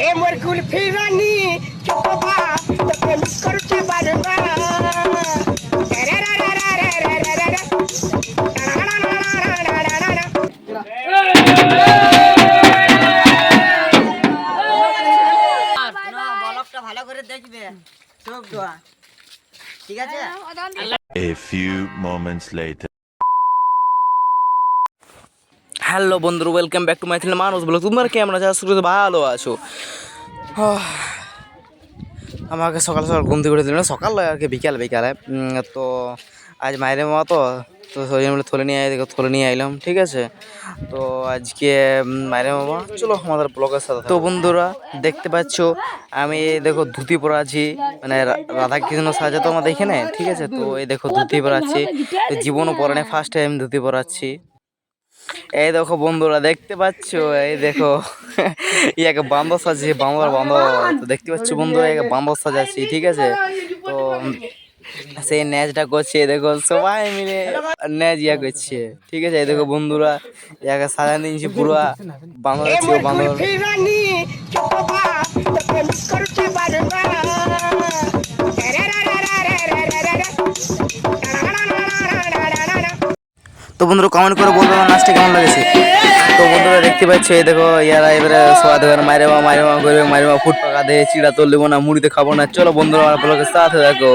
এ কুলফি রানী না ভালো করে দেখবে A few moments later. Hello বন্ধুরা welcome back to my channel মানুষ বলো তোমার কেমন আছো আশা করি ভালো আছো? আমাকে সকাল সকাল ঘুম থেকে উঠে সকাল আর কি, বিকাল, বিকালে। তো আজ মায়ের মা তো তো সেই জন্য থলে নিয়ে দেখো থলে নিয়ে আইলাম, ঠিক আছে? তো আজকে মায়ের মামা, চলো আমাদের ব্লগের সাথে তো বন্ধুরা, দেখতে পাচ্ছ, আমি দেখো ধুতি পরে আছি মানে রাধাকৃষ্ণ সাজা তো আমাদের এখানে ঠিক আছে? তো এই দেখো ধুতি পরাচ্ছি তো জীবনও পরে ফার্স্ট টাইম ধুতি পরাচ্ছি এই দেখো বন্ধুরা, দেখতে পাচ্ছ? এই দেখো। ইয়াকে বান্দর সাজছে বান্দর বান্দর। তো দেখতে পাচ্ছ বন্ধুরা একে বান্দর সাজাচ্ছি, ঠিক আছে? তো সেই ন্যাচটা করছে, দেখো, সবাই মিলে ন্যাচ ইয়া করছে, ঠিক আছে? এই দেখো বন্ধুরা, ইয়াকে সাজান দিয়েছি পুরো। বান্দর আছে বান্দর। তো বন্ধুরা কমেন্ট করে বলবে আমার নাচটা কেমন লেগেছে। তো বন্ধুরা দেখতে পাচ্ছ এই দেখো ইয়ারা এবারে সবাই দেখো মাইরে মা মাইরে মা করবে মাইরে মা ফুট পাকা দিয়ে চিড়া তোল দেবো না মুড়িতে খাব না। চলো বন্ধুরা আমার ব্লগের সাথে দেখো।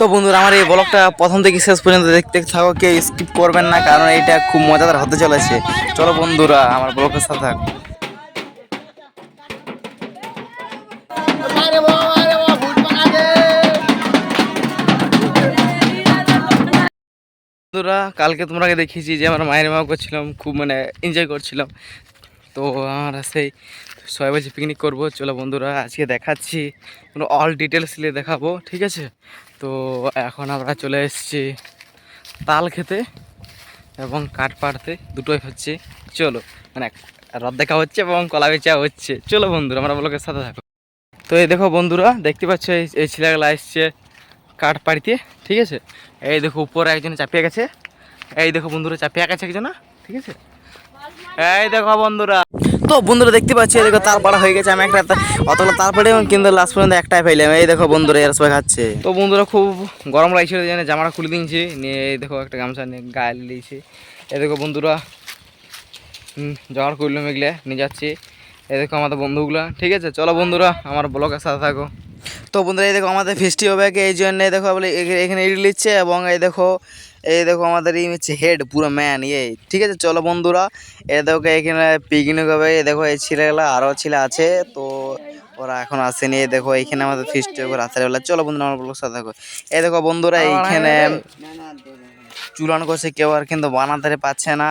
তো বন্ধুরা, আমার এই ব্লগটা প্রথম থেকে শেষ পর্যন্ত দেখতে থাকো, কেউ স্কিপ করবেন না, কারণ এটা খুব মজাদার হতে চলেছে। চলো বন্ধুরা, আমার ব্লগের সাথে থাকো। বন্ধুরা, কালকে তোমরাকে দেখিয়েছি যে আমার মায়ের মা করছিলাম, খুব মানে এনজয় করছিলাম। তো আমরা সেই ছয় বাজে পিকনিক করব। চলো বন্ধুরা, আজকে দেখাচ্ছি। অল ডিটেলস নিয়ে দেখাবো, ঠিক আছে? তো এখন আমরা চলে এসেছি তাল খেতে এবং কাঠ পাড়তে, দুটোই হচ্ছে। চলো মানে রদ দেখা হচ্ছে এবং কলা বেচা হচ্ছে। চলো বন্ধুরা, আমরা ব্লগের সাথে থাকো। তো এই দেখো বন্ধুরা, দেখতে পাচ্ছ এই এই ছেলেগুলো এসছে কাঠ পাড়িতে, ঠিক আছে? এই দেখো উপরে একজন চাপিয়ে গেছে। এই দেখো বন্ধুরা, চাপিয়ে গেছে একজন, ঠিক আছে? এই দেখো বন্ধুরা। তো বন্ধুরা দেখতে পাচ্ছি এই দেখো তার পাড়া হয়ে গেছে আমি একটা অতগুলো তার পাড়ে কিন্তু লাস্ট পর্যন্ত একটাই পাইলাম। এই দেখো বন্ধুরা এরা সবাই খাচ্ছে। তো বন্ধুরা খুব গরম লাগছিল জানে জামাটা খুলে দিয়েছি নিয়ে এই দেখো একটা গামছা নিয়ে গায়ে দিয়েছি। এই দেখো বন্ধুরা জোগাড় করলাম এগুলো নিয়ে যাচ্ছি। এই দেখো আমাদের বন্ধুগুলো ঠিক আছে? চলো বন্ধুরা আমার ব্লগের সাথে থাকো। তো বন্ধুরা এই দেখো আমাদের ফেস্টি হবে এই জন্য এই দেখো বলে এখানে- ইট নিচ্ছে এবং এই দেখো এই দেখো আমাদের এই হচ্ছে হেড পুরো ম্যান ইয়ে ঠিক আছে চলো বন্ধুরা এ দেখো এখানে পিকনিক হবে এই দেখো এই ছেলেগুলো আরও ছেলে আছে তো ওরা এখন আসেনি এই দেখো এইখানে আমাদের ফিস্ট হবে রাত্রেবেলা চলো বন্ধুরা আমার ব্লগের সাথে থাকো এই দেখো বন্ধুরা এইখানে চুলান করছে কেউ আর কিন্তু বানাতে পারছে না।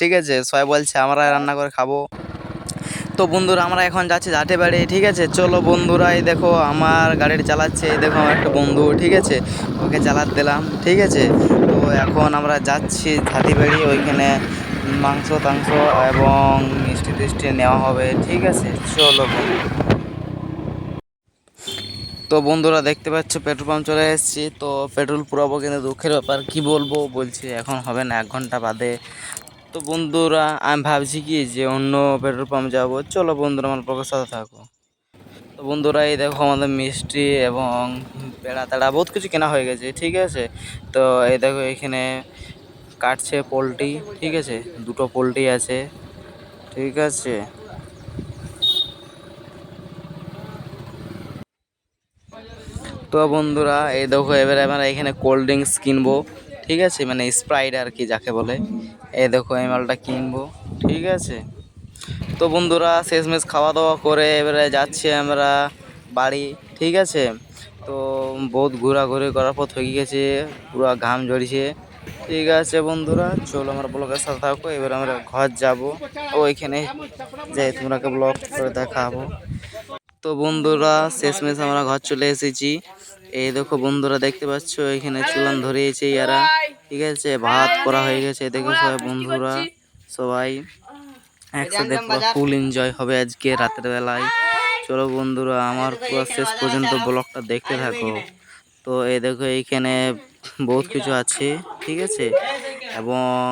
ঠিক আছে সবাই বলছে আমরা রান্না করে খাব। তো বন্ধুরা আমরা এখন যাচ্ছি জাটে বাড়ি ঠিক আছে? চলো বন্ধুরা এই দেখো আমার গাড়িটা চালাচ্ছে এই দেখো আমার একটা বন্ধু ঠিক আছে? ওকে চালাতে দিলাম ঠিক আছে? এখন আমরা যাচ্ছি ঝাঁটি বাড়ি ওইখানে মাংস টাংস এবং মিষ্টি টিষ্টি নেওয়া হবে, ঠিক আছে? চলো তো বন্ধুরা দেখতে পাচ্ছ, পেট্রোল পাম্প চলে এসেছি। তো পেট্রোল পুরাবো কিন্তু দুঃখের ব্যাপার, কি বলব? বলছি এখন হবে না, এক ঘণ্টা বাদে। তো বন্ধুরা, আমি ভাবছি কি যে অন্য পেট্রোল পাম্প যাব। চলো বন্ধুরা, আমার পকের সাথে থাকো। তো বন্ধুরা, এই দেখো আমাদের মিষ্টি এবং পেড়া তেড়া বহুত কিছু কেনা হয়ে গেছে, ঠিক আছে? তো এই দেখো এখানে কাটছে পোলট্রি, ঠিক আছে? দুটো পোলট্রি আছে, ঠিক আছে? তো বন্ধুরা, এই দেখো এবারে আমরা এখানে কোল্ড ড্রিঙ্কস কিনবো, ঠিক আছে? মানে স্প্রাইট আর কি যাকে বলে, এই দেখো এই মালটা কিনবো, ঠিক আছে? তো বন্ধুরা, শেষমেশ খাওয়া দাওয়া করে এবারে যাচ্ছি আমরা বাড়ি, ঠিক আছে? তো বহুত ঘোরাঘুরি করার পর থকে গেছে, পুরো ঘাম ঝরিছে। ঠিক আছে বন্ধুরা, চলো আমরা ব্লগের সাথে থাকো, এবার আমরা ঘর যাব। ওইখানে যাই তোমরাকে ব্লগ করে দেখাবো। তো বন্ধুরা, শেষমেশ আমরা ঘর চলে এসেছি। এই দেখো বন্ধুরা, দেখতে পাচ্ছ, এখানে চুলান ধরিয়েছে ইয়ারা। ঠিক আছে, ভাত করা হয়ে গেছে, দেখো সবাই বন্ধুরা, সবাই। একসাথে পুরো ফুল এনজয় হবে আজকে রাতের বেলায় চলো বন্ধুরা আমার পুরো শেষ পর্যন্ত ব্লগটা দেখতে থাকো। তো এই দেখো এইখানে বহুত কিছু আছে ঠিক আছে? এবং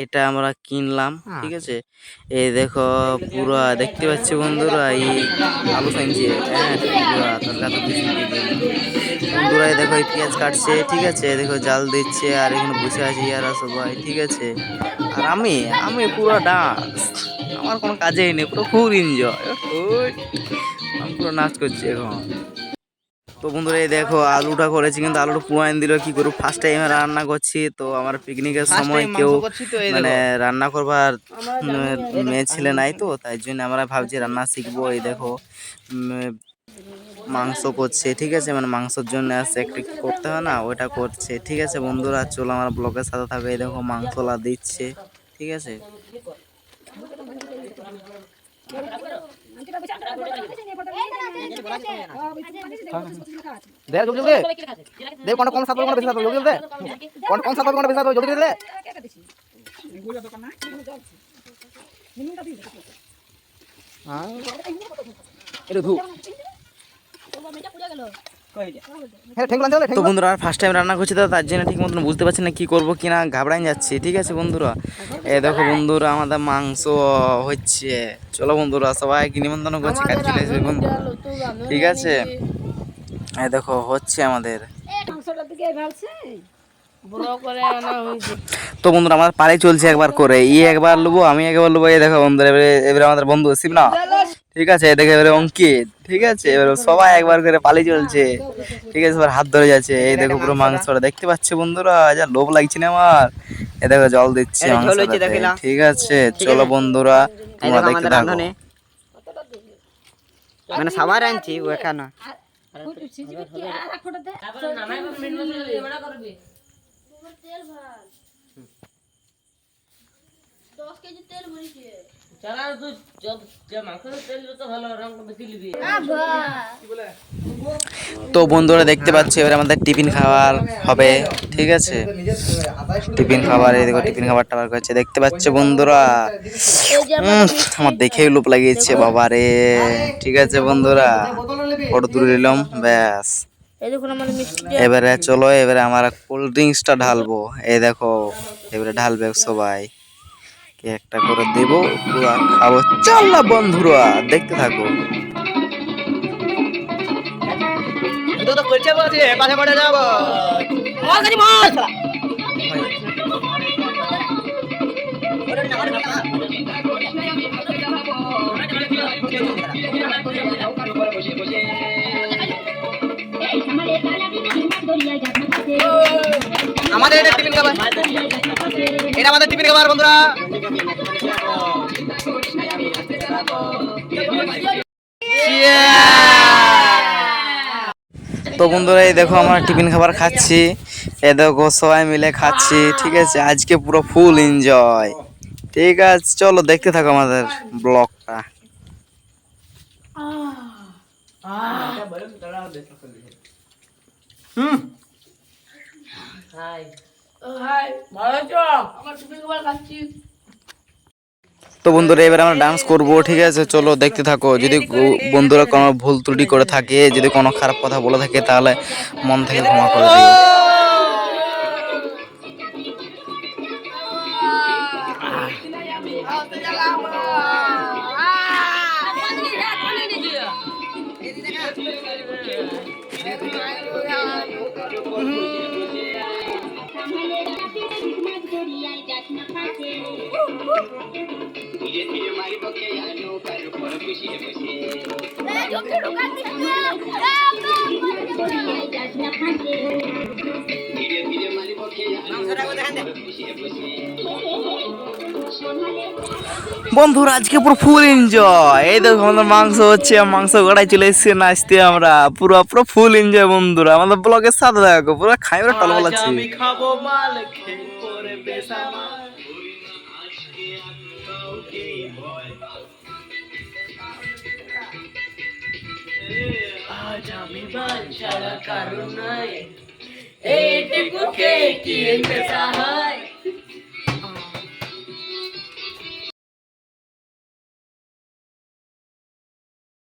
এটা আমরা কিনলাম ঠিক আছে? এই দেখো পুরো দেখতে পাচ্ছি বন্ধুরা এই আলু খাইছে হ্যাঁ দেখো এই পেঁয়াজ কাটছে ঠিক আছে? দেখো জাল দিচ্ছে আর এখানে বসে আছে ইয়ারা সবাই ঠিক আছে? আর আমি আমি পুরো ডান্স আমার কোনো কাজেই নেই পুরো খুব এনজয় আমি পুরো নাচ করছি এখন। তো বন্ধুরা এই দেখো আলুটা করেছি কিন্তু আলুটা পুরান দিল কি করব? ফার্স্ট টাইম রান্না করছি তো আমার পিকনিকের সময় কেউ মানে রান্না করবার মেয়ে ছেলে নাই তো তাই জন্য আমরা ভাবছি রান্না শিখব এই দেখো। মাংস করছে ঠিক আছে? মানে মাংসের জন্য আসছে একটু করতে হয় না? ওটা করছে। ঠিক আছে বন্ধুরা চলো আমার ব্লগের সাথে থাকো। এই দেখো মাংসলা দিচ্ছে ঠিক আছে? দে জলদি জলদি। দে কোনটা কম সাত কোনটা বেশি সাত জলদি জলদি কোন কম সাত কোনটা বেশি সাত জলদি জলদি হ্যাঁ। এটা ধু হ্যাঁ ঠেঙ্গুল আনতে হবে তো বন্ধুরা ফার্স্ট টাইম রান্না করছি তো তার জন্য ঠিক মতন বুঝতে পারছি না কি করব কি না ঘাবড়াই যাচ্ছি ঠিক আছে বন্ধুরা? এই দেখো বন্ধুরা আমাদের মাংস হচ্ছে। চলো বন্ধুরা সবাইকে নিমন্ত্রণ করছি কাজ চলে এসেছে বন্ধু। ঠিক আছে? এই দেখো হচ্ছে আমাদের। তো বন্ধুরা আমার পাড়াই চলছে একবার করে। ই একবার নেব আমি একবার নেব এই দেখো বন্ধুরা এবারে এবারে আমাদের বন্ধু শিব না ঠিক আছে এই দেখো এবারে অঙ্কিত ঠিক আছে? এবারে সবাই একবার করে পালি চলছে। ঠিক আছে এবার হাত ধরে যাচ্ছে। এই দেখো পুরো মাংসটা দেখতে পাচ্ছে বন্ধুরা? যা লোভ লাগছে না আমার? এ দেখো জল দিচ্ছে ঠিক আছে চলো বন্ধুরা তোমরা দেখতে থাকো। মানে সবার আনছি তো বন্ধুরা দেখতে পাচ্ছি এবার আমাদের টিফিন খাবার হবে ঠিক আছে? টিফিন খাবার এই দেখো টিফিন খাবার টাবার করছে। দেখতে পাচ্ছ বন্ধুরা? উম, আমার দেখেই লোভ লাগিয়েছে বাবা রে ঠিক আছে বন্ধুরা? ফটো তুলে নিলাম ব্যাস। এবারে চলো এবারে আমার কোল্ড ড্রিঙ্কসটা ঢালবো। এই দেখো এবারে ঢালবে সবাই। কে একটা করে দেবো পুরা খাব। চল না বন্ধুরা দেখতে থাকো। তো তো করছে বলছে পাশে পড়ে যাব। আমাদের এটা টিফিন খাবার। এটা আমাদের টিফিন খাবার বন্ধুরা। তো বন্ধুরা এই দেখো আমরা টিফিন খাবার খাচ্ছি। এই দেখো সবাই মিলে খাচ্ছি ঠিক আছে? আজকে পুরো ফুল এনজয় ঠিক আছে চলো দেখতে থাকো আমাদের ব্লগটা। তো বন্ধুরা এবার আমরা ডান্স করব ঠিক আছে? চলো দেখতে থাকো। যদি বন্ধুরা কোনো ভুল ত্রুটি করে থাকে যদি কোনো খারাপ কথা বলে থাকে তাহলে মন থেকে ক্ষমা করে দিও। বন্ধুরা, আজকে পুরো ফুল এনজয় এই দেখো, আমাদের মাংস হচ্ছে, মাংস গড়াই চলে এসেছে নাচতে আমরা। পুরো পুরো ফুল এনজয় বন্ধুরা। আমাদের ব্লগের সাথে দেখো পুরো খাই পুরো টলবল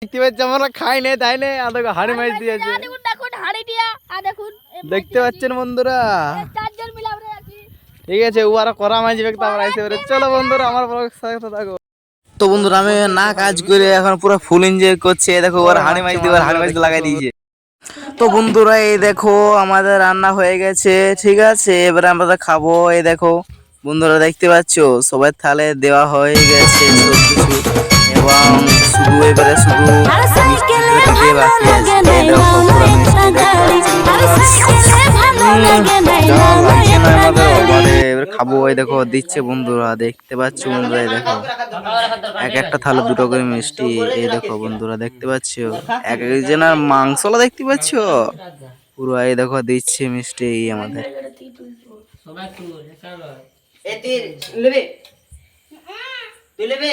দেখতে আমরা খাই তাই হাড়ি মাছ দিয়েছে। দেখতে পাচ্ছেন বন্ধুরা? ঠিক আছে ও আর করা মাছ চলো বন্ধুরা আমার থাকো তো বন্ধুরা আমি না কাজ করে এখন পুরো ফুল এনজয় করছি এই দেখো ওর হাড়ি মাছ দিয়ে ওর হাড়ি মাছ লাগাই দিয়েছে তো বন্ধুরা এই দেখো আমাদের রান্না হয়ে গেছে ঠিক আছে এবারে আমরা খাব এই দেখো বন্ধুরা দেখতে পাচ্ছো সবাই থালে দেওয়া হয়ে গেছে সব কিছু এবং শুধু এবারে শুধু দেখো পুরো মিষ্টি খাব এই দেখো দিচ্ছে বন্ধুরা দেখতে পাচ্ছ বন্ধুরা এই দেখো। এক একটা থালে দুটো করে মিষ্টি এই দেখো বন্ধুরা দেখতে পাচ্ছ? এক একজনের মাংসলা দেখতে পাচ্ছ? পুরো এই দেখো দিচ্ছে মিষ্টি এই আমাদের। তুই নেবে তুই নেবে?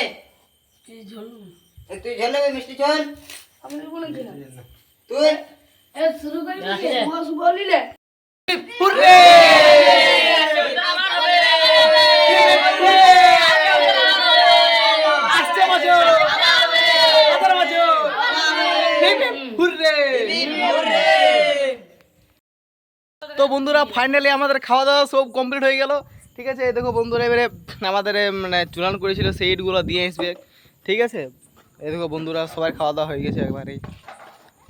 এ তুই ঝোল নেবে মিষ্টি ঝোল তুই শুরু করে বলিলে। বন্ধুরা ফাইনালি আমাদের খাওয়া দাওয়া সব কমপ্লিট হয়ে গেল। ঠিক আছে? এই দেখো বন্ধুরা এবারে আমাদের মানে চুলান করেছিল সেই ইটগুলো দিয়ে আসবে। ঠিক আছে? এই দেখো বন্ধুরা সবাই খাওয়া দাওয়া হয়ে গেছে একবারেই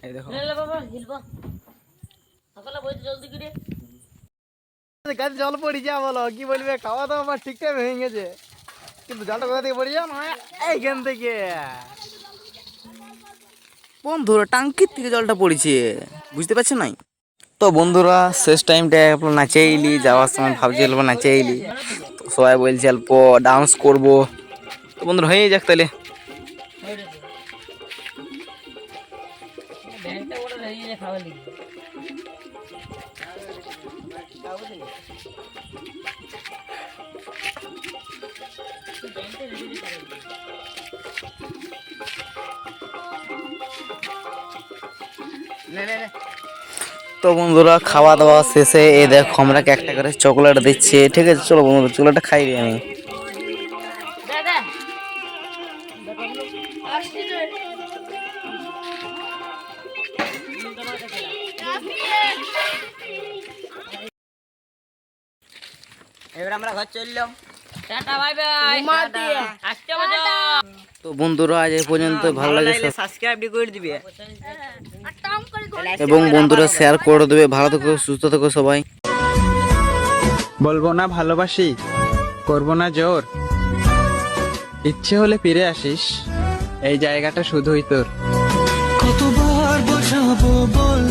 এই দেখো। গাছে জল পড়ি যা বলো কি বলবে? খাওয়া দাওয়া আমার ঠিকঠাক হয়ে গেছে। কিন্তু জলটা কোথা থেকে পড়ে যাও না এইখান থেকে। বন্ধুরা টাঙ্কির থেকে জলটা পড়েছে। বুঝতে পারছ নাই? তো বন্ধুরা, শেষ টাইমটা আপনার নাচে এলি যাওয়ার সময় ভাবছি অল্প নাচে এলি তো সবাই বলছে অল্প ডান্স করব। তো বন্ধুরা, হয়ে যাক তাহলে। তো বন্ধুরা খাওয়া দাওয়া শেষে এ দেখো আমরা একটা করে চকলেট দিচ্ছে। ঠিক আছে চলো বন্ধুরা চকলেটটা খাই দিই আমি। এবার আমরা ঘর চললাম। তো বন্ধুরা আজ এই পর্যন্ত ভালো লাগে সাবস্ক্রাইব করে দিবে। এবং বন্ধুরা শেয়ার করে দেবে। ভালো থেকো সুস্থ থেকো সবাই। বলব না ভালোবাসি করব না জোর। ইচ্ছে হলে ফিরে আসিস এই জায়গাটা শুধুই তোর। কতবার বোঝাবো বল